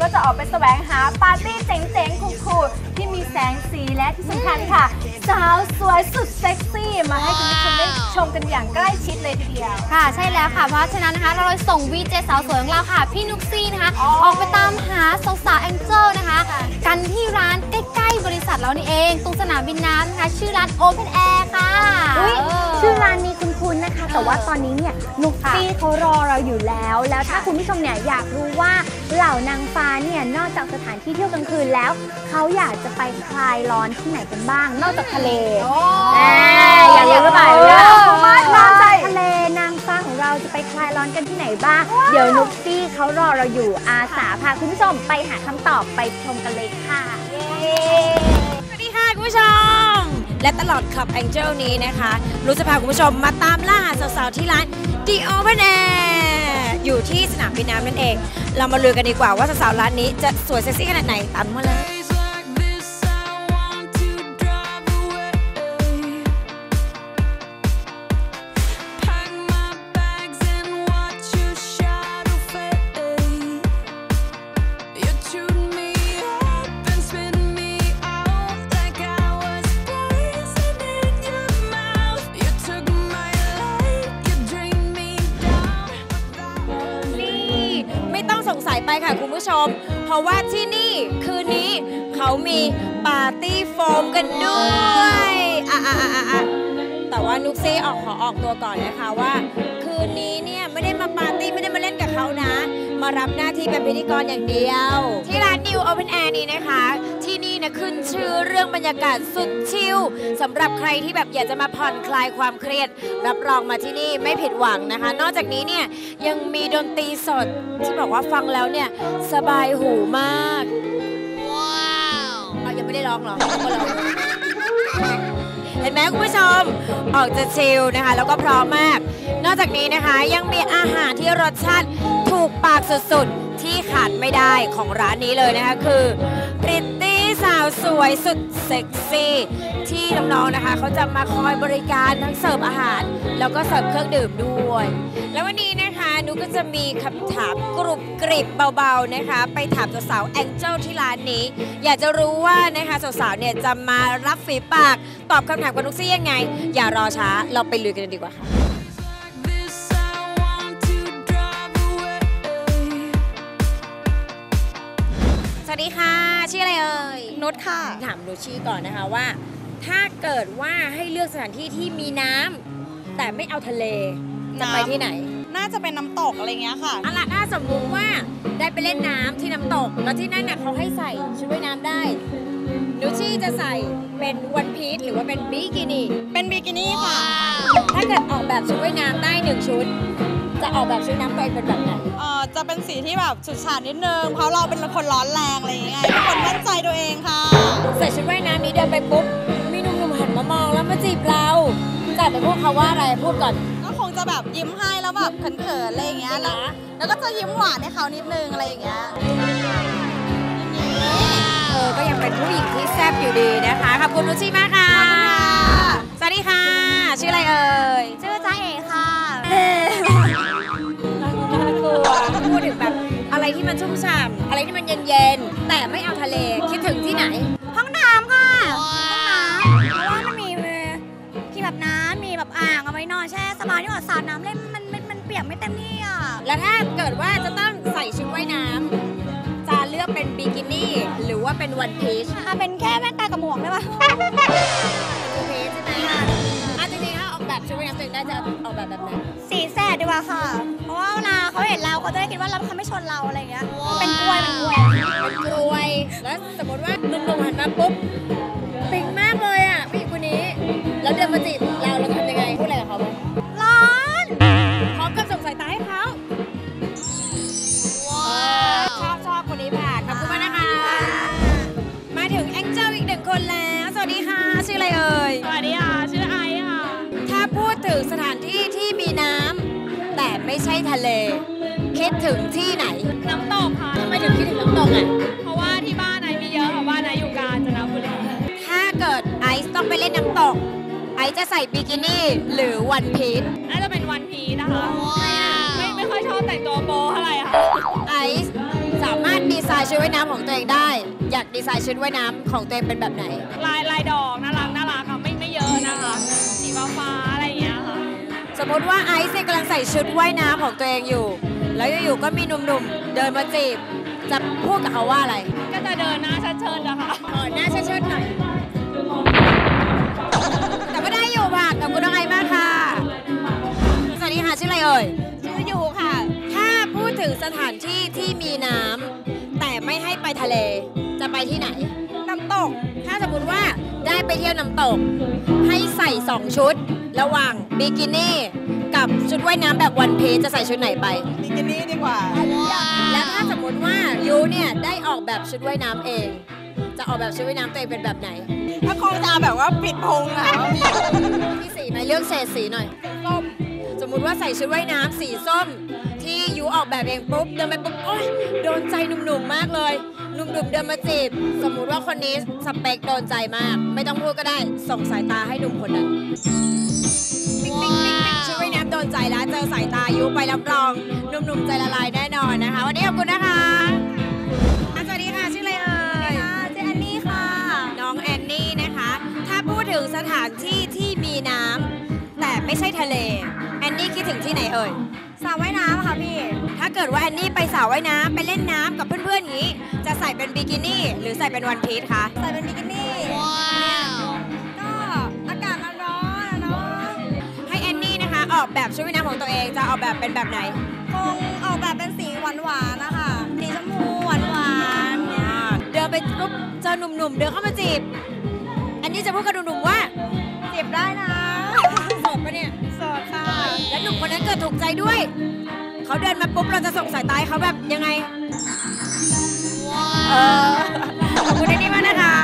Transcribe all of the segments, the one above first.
ก็จะออกไปแสวงหาปาร์ตี้เจ๋งๆคูลๆที่มีแสงสีและที่สำคัญค่ะ สาวสวยสุดเซ็กซี่มาให้คุณผู้ชมได้ชมกันอย่างใกล้ชิดเลยทีเดียว ค่ะใช่แล้วค่ะ เพราะฉะนั้นนะคะเราเลยส่งวีเจสาวสวยของเราค่ะ พี่นุกซี่นะคะอ๋อออกไปตามหาสาวสาวแองเจิลนะคะค่ะกันที่ร้านใกล้ๆบริษัทเรานี่เอง ตรงสนามบินน้ำนะคะ ชื่อร้าน Open Air ค่ะอุ๊ยเออชื่อร้านนี้คุ้นๆนะคะ แต่ว่าตอนนี้เนี่ยนุกซี่เขารอเราอยู่แล้ว แล้วถ้าคุณผู้ชมเนี่ยอยากรู้ว่าเหล่านางฟ้าเนี่ยนอกจากสถานที่เที่ยวกลางคืนแล้วเขาอยากจะไปคลายร้อนที่ไหนกันบ้าง นอกจากทะเลแหมอยากรู้หรือเปล่าเนี่ยโอ้นอกจากทะเลนางฟ้าของเราจะไปคลายร้อนกันที่ไหนบ้าง เดี๋ยวนุกซี่เขารอเราอยู่อาสาพาคุณผู้ชมไปหาคำตอบไปชมกันเลยค่ะสวัสดีค่ะคุณผู้ชม และตลอดขับแองเจิลนี้นะคะรู้จะพาคุณผู้ชมมาตามล่าหาสาวๆที่ร้าน The Open Air อยู่ที่สนามบินน้ำนั่นเอง เรามาลือกันดีกว่าว่าสาวๆร้านนี้จะสวยเซ็กซี่ขนาดไหนตามมาเลย ไปค่ะคุณผู้ชม เพราะว่าที่นี่คืนนี้เขามีปาร์ตี้โฟมกันด้วยอะอะอะอะแต่ว่านุกซี่ออกขอออกตัวก่อนนะคะว่า คืนนี้เนี่ยไม่ได้มาปาร์ตี้ไม่ได้มาเล่นกับเขานะ มารับหน้าที่เป็นพิธีกรอย่างเดียว ที่ร้าน New Open Air นี้นะคะที่ นี่นะขึ้นชื่อเรื่องบรรยากาศสุดชิลสำหรับใครที่แบบอยากจะมาผ่อนคลายความเครียด รับรองมาที่นี่ไม่ผิดหวังนะคะ นอกจากนี้เนี่ยยังมีดนตรีสดที่บอกว่าฟังแล้วเนี่ยสบายหูมากว้าวเอายังไม่ได้ร้องเหรอก็ร้องเห็นไหมคุณผู้ชม ออกจะชิลนะคะ แล้วก็พร้อมมาก นอกจากนี้นะคะยังมีอาหารที่รสชาติถูกปากสุดๆ ที่ขาดไม่ได้ของร้านนี้เลยนะคะ คือพริตตี้ สาวสวยสุดเซ็กซี่ที่น้องๆนะคะเขาจะมาคอยบริการทั้งเสิร์ฟอาหาร แล้วก็เสิร์ฟเครื่องดื่มด้วย แล้ววันนี้นะคะนุก็จะมีคำถามกรุบกริบเบาๆนะคะ ไปถามสาวๆแองเจิลที่ร้านนี้ อยากจะรู้ว่านะคะสาวๆเนี่ยจะมารับฝีปาก ตอบคำถามกับนุกซี่ยังไง อย่ารอช้าเราไปลุยกันเลยดีกว่าค่ะ วัสดีค่ะ ชื่ออะไรเอ่ยนุชค่ะ ถามนุชชี่ก่อนนะคะว่า ถ้าเกิดว่าให้เลือกสถานที่ที่มีน้ำแต่ไม่เอาทะเลจะไปน้ำที่ไหนน่าจะเป็นน้ำตกอะไรเงี้ยค่ะ เอาล่ะถ้าสมมุติว่าได้ไปเล่นน้ำที่น้ำตก แล้วที่นั่นน่ะเขาให้ใส่ชุดว่ายน้ำได้นุชชี่จะใส่เป็นวันพีชหรือว่าเป็นบิกินี่เป็นบิกินี่ค่ะ ถ้าเกิดออกแบบชุดว่ายน้ำได้หนึ่งชุด จะออกแบบชุดน้ำตัวเองเป็นแบบไหนเอ่อจะเป็นสีที่แบบฉูดฉาดนิดนึงเพราะเราเป็นคนร้อนแรงอะไรอย่างเงี้ยเป็นคนมั่นใจตัวเองค่ะ ใส่ชุดว่ายน้ำนี้เดินไปปุ๊บมีหนุ่มๆหันมามองแล้วมาจีบเราจะไปพูดเขาว่าอะไรพูดก่อน ก็คงจะแบบยิ้มให้แล้วแบบเขินๆอะไรอย่างเงี้ยแล้วแล้วก็จะยิ้มหวานให้เขานิดนึงอะไรอย่างเงี้ยเออก็ยังเป็นผู้หญิงที่แซ่บอยู่ดีนะคะขอบคุณนุชชี่มากค่ะสวัสดีค่ะ ที่มันชุ่มฉ่ำอะไรที่มันเย็นๆ แต่ไม่เอาทะเลคิดถึงที่ไหน ห้องน้ำค่ะห้องน้ำเพราะว่ามันมีที่แบบน้ำมีแบบอ่างเอาไว้นอนแช่สบายที่ว่าสาดน้ำเล่นมันมันมันเปียกไม่เต็มที่อะแล้วถ้าเกิดว่าจะต้องใส่ชุดว่ายน้ำจะเลือกเป็นบิกินี่หรือว่าเป็นวันพีชอะเป็นแค่แว่นตากับหมวกได้ปะทูพีชใช่ไหมอะจริงๆถ้าออกแบบชุดว่ายน้ำตัวเองได้จะออกแบบแบบไหนสีแสดดีกว่าค่ะ เพราะว่าเวลาเขาเห็นเราเขาจะได้คิดว่าเราเขาไม่ชนเราอะไรอย่างเงี้ย เป็นกล้วยเป็นกล้วยเป็นกรวย แล้วสมมติว่าหนุ่มๆหันมาปุ๊บปิ๊งมากเลยอะผู้หญิงคนนี้ แล้วเดินมาจีบเราเราทำยังไงพูดอะไรกับเขาไหมร้อนพร้อมกับส่งสายตาให้เขาว้าวชอบชอบคนนี้ผ่านขอบคุณมากนะคะ มาถึงแองเจิลอีกหนึ่งคนแล้ว สวัสดีค่ะ ชื่ออะไรเอ่ย สวัสดีค่ะ ชื่อไอซ์ค่ะ ถ้าพูดถึงสถานที่ที่มีน้ำแต่ไม่ใช่ทะเล คิดถึงที่ไหน น้ำตกค่ะ ทำไมถึงคิดถึงน้ำตกอะ เพราะว่าที่บ้านไอซ์มีเยอะค่ะบ้านไอซ์อยู่กาญจนบุรีถ้าเกิดไอซ์ต้องไปเล่นน้ำตก ไอซ์จะใส่บิกินี่หรือวันพีชน่าจะเป็นวันพีนะคะ ไม่ไม่ค่อยชอบแต่งตัวโป๊เท่าไหร่ค่ะ ไอซ์สามารถดีไซน์ชุดว่ายน้ำของตัวเองได้ อยากดีไซน์ชุดว่ายน้ำของตัวเองเป็นแบบไหน ลายลายดอกน่ารักน่ารักค่ะไม่ไม่เยอะนะคะสีฟ้าฟ้าๆอะไรอย่างเงี้ยค่ะ สมมติว่าไอซ์เนี่ยกำลังใส่ชุดว่ายน้ำของตัวเองอยู่ แล้วอยู่ๆก็มีหนุ่มๆ เดินมาจีบ จะพูดกับเขาว่าอะไร ก็จะเดินหน้าชัดเชิญนะคะขอหน้าเชิดๆหน่อย แต่ก็ได้อยู่ค่ะขอบคุณน้องไอซ์มากค่ะ สวัสดีค่ะชื่ออะไรเอ่ย ชื่ออยู่ค่ะ ถ้าพูดถึงสถานที่ที่มีน้ำแต่ไม่ให้ไปทะเล จะไปที่ไหน น้ำตก ถ้าสมมติว่าได้ไปเที่ยวน้ำตก ให้ใส่2ชุด ระหว่างบิกินี่ กับชุดว่ายน้ำแบบวันพีจะใส่ชุดไหนไป บิกินี่ดีกว่า แล้วถ้าสมมติว่ายูเนี่ยได้ออกแบบชุดว่ายน้ำเอง จะออกแบบชุดว่ายน้ำตัวเองเป็นแบบไหน ถ้าคงจะแบบว่าปิดพุงอะมีสีไหมเลือกเฉดสีหน่อย ส้มสมมุติว่าใส่ชุดว่ายน้ำสีส้ม ที่ยูออกแบบเองปุ๊บเดินไปปุ๊บโอ๊ยโดนใจหนุ่มๆมากเลย หนุ่มๆเดินมาจีบ สมมุติว่าคนนี้สเปคโดนใจมาก ไม่ต้องพูดก็ได้ส่งสายตาให้หนุ่มคนนั้นปิ๊งปิ๊งปิ๊ง โดนใจแล้วเจอสายตายูไปรับรองหนุ่มๆใจละลายแน่นอนนะคะ วันนี้ขอบคุณนะคะอะสวัสดีค่ะชื่ออะไรเอ่ยชื่ออันนี้ค่ะ น้องแอนนี่นะคะ ถ้าพูดถึงสถานที่ที่มีน้ำแต่ไม่ใช่ทะเลแอนนี่คิดถึงที่ไหนเอ่ยสระว่ายน้ำค่ะพี่ ถ้าเกิดว่าแอนนี่ไปสระว่ายน้ำไปเล่นน้ำกับเพื่อนๆอย่างนี้ จะใส่เป็นบิกินี่หรือใส่เป็นวันพีชคะ ใส่เป็นบิกินี่ ออกแบบชุดว่ายน้ำของตัวเองจะออกแบบเป็นแบบไหน คงออกแบบเป็นสีหวานๆนะคะสีชมพูหวานๆเนี่ยเดินไปปุ๊บเจอหนุ่มๆ เดินเข้ามาจีบแอนนี่จะพูดกับหนุ่มๆว่าเจ็บได้นะโสดปะเนี่ยโสดค่ะ แล้วหนุ่มคนนั้นเกิดถูกใจด้วย เขาเดินมาปุ๊บเราจะส่งสายตาให้เขาแบบยังไง เออขอบคุณแอนนี่มากนะคะ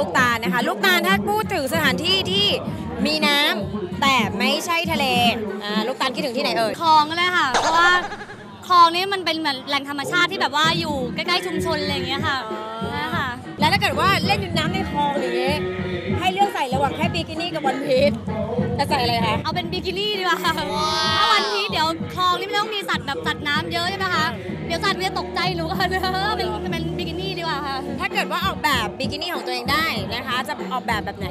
ลูกตาลนะคะ ลูกตาลถ้าพูดถึงสถานที่ที่มีน้ำแต่ไม่ใช่ทะเลอ่าลูกตาลคิดถึงที่ไหนเอ่ยคลองก็เลยค่ะ เพราะว่าคลองนี่มันเป็นเหมือนแหล่งธรรมชาติที่แบบว่าอยู่ใกล้ๆชุมชนอะไรอย่างเงี้ยค่ะนะคะแล้วถ้าเกิดว่าเล่นอยู่น้ำในคลองอย่างนี้ให้เลือกใส่ระหว่างแค่บิกินี่กับวันพีชจะใส่อะไรคะเอาเป็นบิกินี่ดีกว่าถ้าวันนี้เดี๋ยวคลองนี่ไม่ต้องมีสัตว์แบบสัตว์น้ำเยอะใช่ไหมคะเดี๋ยวสัตว์มันจะตกใจหนูกันเป็นเป็นบิกินี่ดีกว่าค่ะ ถ้าเกิดว่าออกแบบบิกินี่ของตัวเองได้นะคะ จะออกแบบแบบไหน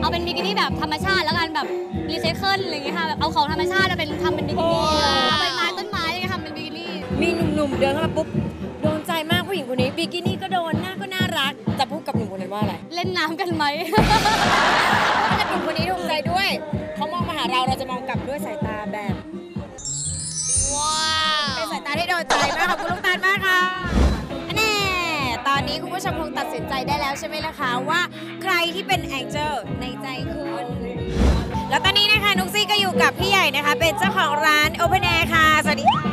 เอาเป็นบิกินี่แบบธรรมชาติแล้วกันแบบรีไซเคิลอะไรอย่างเงี้ยค่ะแบบเอาของธรรมชาติมาเป็นทำเป็นบิกินี่เอาใบไม้ต้นไม้อะไรเงี้ยทำเป็นบิกินี่ มีหนุ่มๆเดินเข้ามาปุ๊บโดนใจมากผู้หญิงคนนี้บิกินี่ก็โดนหน้าก็น่ารักจะพูดกับหนุ่มคนนั้นว่าอะไรเล่นน้ำกันไหมถ้าหนุ่มคนนี้ถูกใจด้วยเขามองมาหาเราเราจะมองกลับด้วยสายตาแบบว้าวเป็นสายตาที่โดนใจมากขอบคุณ ชมคงตัดสินใจได้แล้วใช่ไหมล่ะคะว่าใครที่เป็นแองเจิลในใจคุณ แล้วตอนนี้นะคะนุกซี่ก็อยู่กับพี่ใหญ่นะคะ เป็นเจ้าของร้าน Open Air ค่ะ สวัสดีค่ะ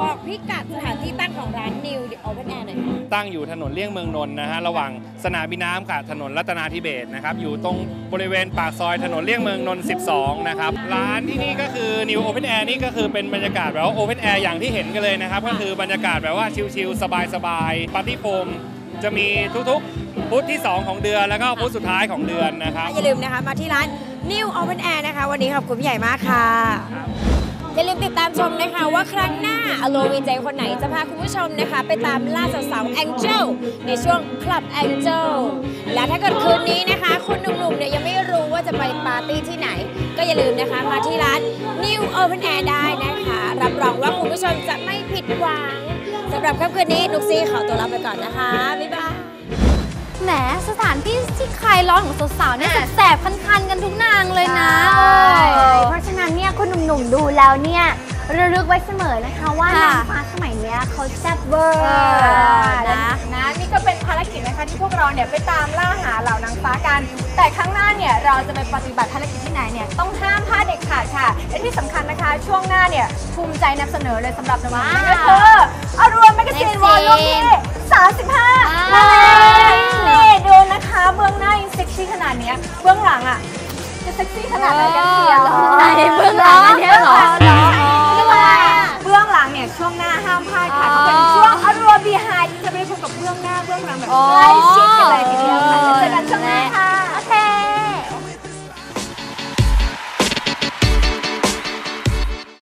บอกพิกัดสถานที่ตั้งของร้าน New Open Air หน่อยค่ะตั้งอยู่ถนนเลี่ยงเมืองนนท์นะฮะระหว่างสนามบินน้ำกับถนนรัตนาธิเบศรนะครับอยู่ตรงบริเวณปากซอยถนนเลี่ยงเมืองนนท์12 นะครับร้านที่นี่ก็คือ New Open Air นี่ก็คือเป็นบรรยากาศแบบว่า Open Air อย่างที่เห็นกันเลยนะครับก็คือบรรยากาศแบบว่าชิลๆสบายๆปาร์ตี้โฟมจะมีทุกๆพุธที่ 2 ของเดือนแล้วก็พุธสุดท้ายของเดือนนะครับอย่าลืมนะคะมาที่ร้าน New Open Air นะคะ วันนี้ขอบคุณพี่ใหญ่มากค่ะ อย่าลืมติดตามชมนะคะว่าครั้งหน้าอโลวีเจคนไหนจะพาคุณผู้ชมนะคะ ไปตามล่าสาวๆ Angel ในช่วง Club Angel และถ้าเกิดคืนนี้นะคะ คุณหนุ่มๆเนี่ยยังไม่รู้ว่าจะไปปาร์ตี้ที่ไหน ก็อย่าลืมนะคะมาที่ร้าน New Open Air ได้นะคะ รับรองว่าคุณผู้ชมจะไม่ผิดหวังสำหรับค่ำคืนนี้นุกซี่ขอตัวลาไปก่อนนะคะบ๊ายบาย แหมสถานที่ที่คลายร้อนของสาวๆเนี่ยแสบๆคันๆกันทุกนางเลยนะใช่เออ เพราะฉะนั้นเนี่ยคุณหนุ่มๆดูแล้วเนี่ยระลึกไว้เสมอนะคะว่าค่ะนางฟ้าสมัยเนี้ยเขาแซ่บเวอร์อนะนะนี่ก็เป็นภารกิจนะคะที่พวกเราเนี่ยไปตามล่าหาเหล่านางฟ้ากัน แต่ครั้งหน้าเนี่ยเราจะไปปฏิบัติภารกิจที่ไหนเนี่ยต้องห้ามพลาดเด็ดขาดค่ะและที่สำคัญนะคะช่วงหน้าเนี่ยภูมิใจนำเสนอเลยสำหรับนวัตว้าวนั่นก็คืออารวมแมกกาซีน Magazine วอลลุ่มที่ 35นั่นเองนี่ดูนะคะเบื้องหน้ายังเซ็กซี่ขนาดเนี้ยเบื้องหลังอะจะเซ็กซี่ขนาดไหนกันเชียวไหนเบื้องหลังอันเนี้ยเหรอเรื่องอะไรอะเบื้องหลังเนี่ยช่วงหน้าห้ามพลาดค่ะก็เป็นช่วงอารวมบีไฮที่จะไปพบกับเบื้องหน้าเบื้องหลังแบบใกล้ชิดกันเลยที